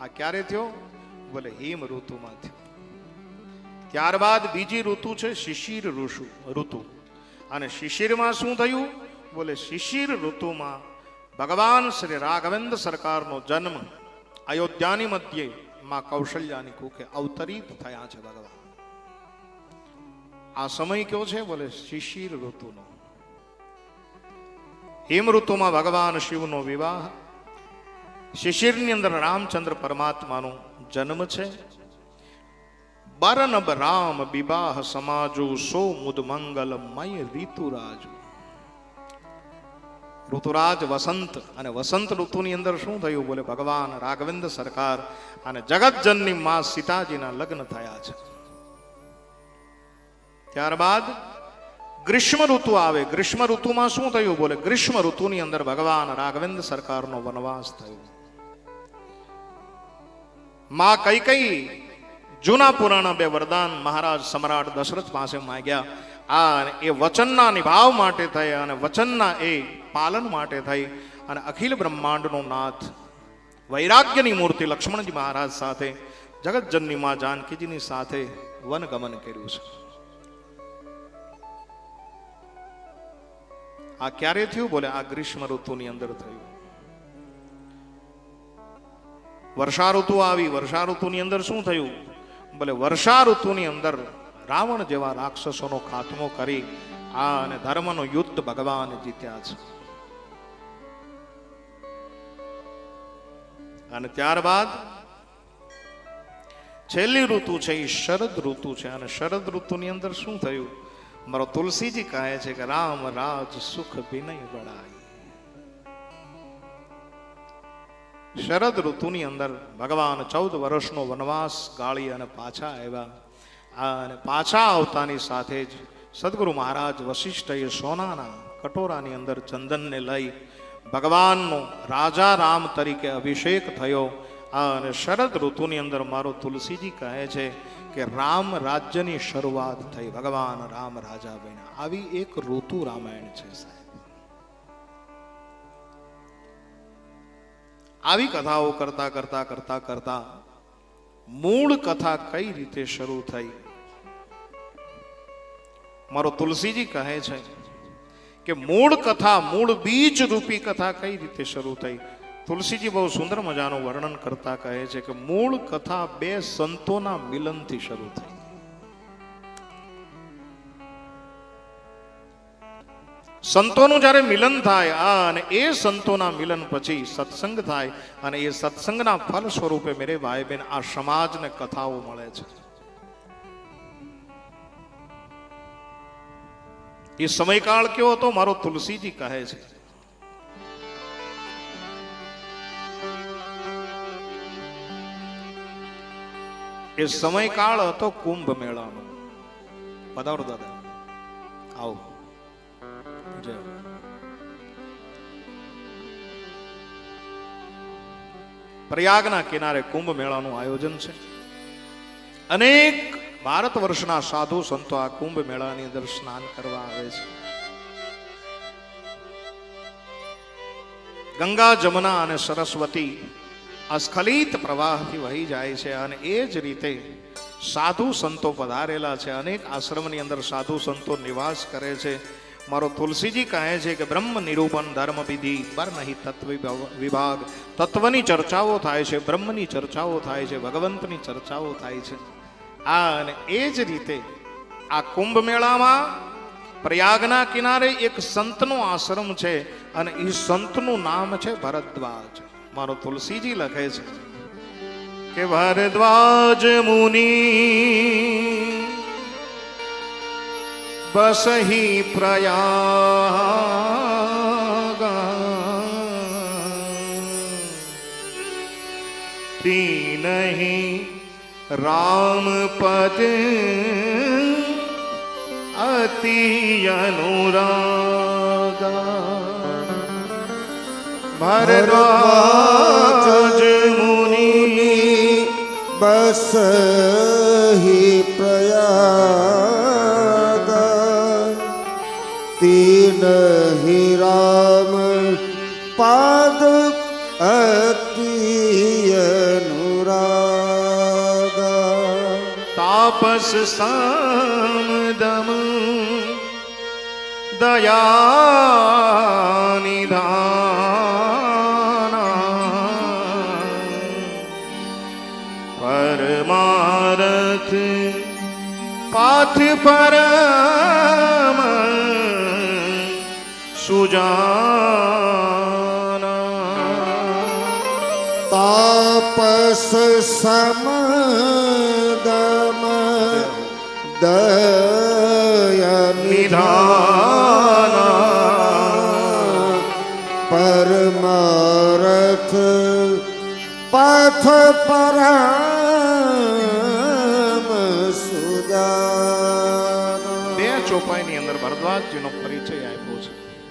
આ ક્યારે થયો? બોલે હિમ ઋતુમાં થયો. ત્યારબાદ બીજી ઋતુ છે શિશિર ઋતુ ઋતુ. અને શિશિરમાં શું થયું? બોલે શિશિર ઋતુમાં ભગવાન શ્રી રાઘવેન્દ્ર સરકારનો જન્મ અયોધ્યાની મધ્યે માં કૌશલ્યાની કુખે અવતરિત થયા છે ભગવાન. આ સમય કયો છે? બોલે શિશિર ઋતુનો. હિમ ઋતુમાં ભગવાન શિવનો વિવાહ શિશિરની અંદર રામચંદ્ર પરમાત્માનો જન્મ છે. બરનબ રામ વિવાહ સમાજો સો મુદ મંગલ મય ઋતુરાજુ. ઋતુરાજ વસંત અને વસંત ઋતુની અંદર શું થયું બોલે ભગવાન રાઘવેન્દ્ર સરકાર અને જગતજનની માં સીતાજીના લગ્ન થયા છે. ત્યારબાદ ગ્રીષ્મ ઋતુ આવે. ગ્રીષ્મ ઋતુમાં શું થયું બોલે? ગ્રીષ્મ ઋતુની અંદર ભગવાન રાઘવેન્દ્ર સરકારનો વનવાસ થયો. માં કઈ કઈ જૂના પુરાણા બે વરદાન મહારાજ સમ્રાટ દશરથ પાસે માંગ્યા. આ એ વચનના નિભાવ માટે થઈ અને વચનના એ પાલન માટે થઈ અને અખિલ બ્રહ્માંડનો નાથ વૈરાગ્યની મૂર્તિ લક્ષ્મણજી મહારાજ સાથે, જગતજનની માં જાનકીજીની સાથે વનગમન કર્યું છે. આ ક્યારે થયું? બોલે, આ ગ્રીષ્મ ઋતુની અંદર થયું. વર્ષા ઋતુ આવી વર્ષા ઋતુની અંદર શું થયું? ભલે વર્ષા ઋતુની અંદર રાવણ જેવા રાક્ષસોનો ખાત્મો કરી આ અને ધર્મનો યુદ્ધ ભગવાન જીત્યા છે. અને ત્યારબાદ છેલ્લી ઋતુ છે, એ શરદ ઋતુ છે. અને શરદ ઋતુની અંદર શું થયું? મારો તુલસીજી કહે છે કે રામ રાજ સુખ વિનય બળાય શરદ ઋતુની અંદર ભગવાન ચૌદ વર્ષનો વનવાસ ગાળી અને પાછા આવ્યા. અને પાછા આવતાની સાથે જ સદગુરુ મહારાજ વશિષ્ઠએ સોનાના કટોરાની અંદર ચંદનને લઈ ભગવાનનો રાજા રામ તરીકે અભિષેક થયો. અને શરદ ઋતુની અંદર મારો તુલસીજી કહે છે કે રામ રાજ્યની શરૂઆત થઈ. ભગવાન રામ રાજા બન્યા. આવી એક ઋતુ રામાયણ છે સાહેબ. આવી કથાઓ કરતા કરતા કરતા કરતા મૂળ કથા કઈ રીતે શરૂ થઈ? મારો તુલસીજી કહે છે કે મૂળ કથા, મૂળ બીજ રૂપી કથા કઈ રીતે શરૂ થઈ? તુલસીજી બહુ સુંદર મજાનું વર્ણન કરતા કહે છે કે મૂળ કથા બે સંતોના મિલનથી શરૂ થઈ. સંતોનું જ્યારે મિલન થાય, આ અને એ સંતોના મિલન પછી સત્સંગ થાય અને એ સત્સંગના ફલ સ્વરૂપે મેરે ભાઈ બહેન આ સમાજને કથાઓ મળે છે. એ સમયકાળ કેવો હતો? મારો તુલસીજી કહે છે. એ સમયકાળ હતો કુંભ મેળાનો. પધારો દાદા. આવો. જય પ્રયાગના કિનારે કુંભ મેળાનું આયોજન છે. અનેક ભારત વર્ષના સાધુ સંતો આ કુંભ મેળાની અંદર સ્નાન કરવા આવે છે. ગંગા, જમુના અને સરસ્વતી આ સ્ખલિત પ્રવાહથી વહી જાય છે અને એ જ રીતે સાધુ સંતો પધારેલા છે. અનેક આશ્રમની અંદર સાધુ સંતો નિવાસ કરે છે. મારો તુલસીજી કહે છે કે બ્રહ્મ નિરૂપણ ધર્મ વિધિ પર નહીં તત્વ વિભાગ. તત્વની ચર્ચાઓ થાય છે, બ્રહ્મની ચર્ચાઓ થાય છે, ભગવંતની ચર્ચાઓ થાય છે. આ અને એ જ રીતે આ કુંભ મેળામાં પ્રયાગના કિનારે એક સંતનો આશ્રમ છે અને એ સંતનું નામ છે ભરદ્વાજ. મારો તુલસીજી લખે છે કે ભરદ્વાજ મુનિ બસહી પ્રયાગ નહીં રામ પદ અતિ અનુરાગા ભરદ્વાજ મુનિ બસ હિ પ્રયાગ તાપસ સમદમ દયા નિધાના પરમારથ પાથ પરમ સુજાન તાપસ સમદમ દયા નિધાન પરમારથ પથ પરમ સુદા બે ચોપાઈની અંદર ભરદ્વાજજીનો પરિચય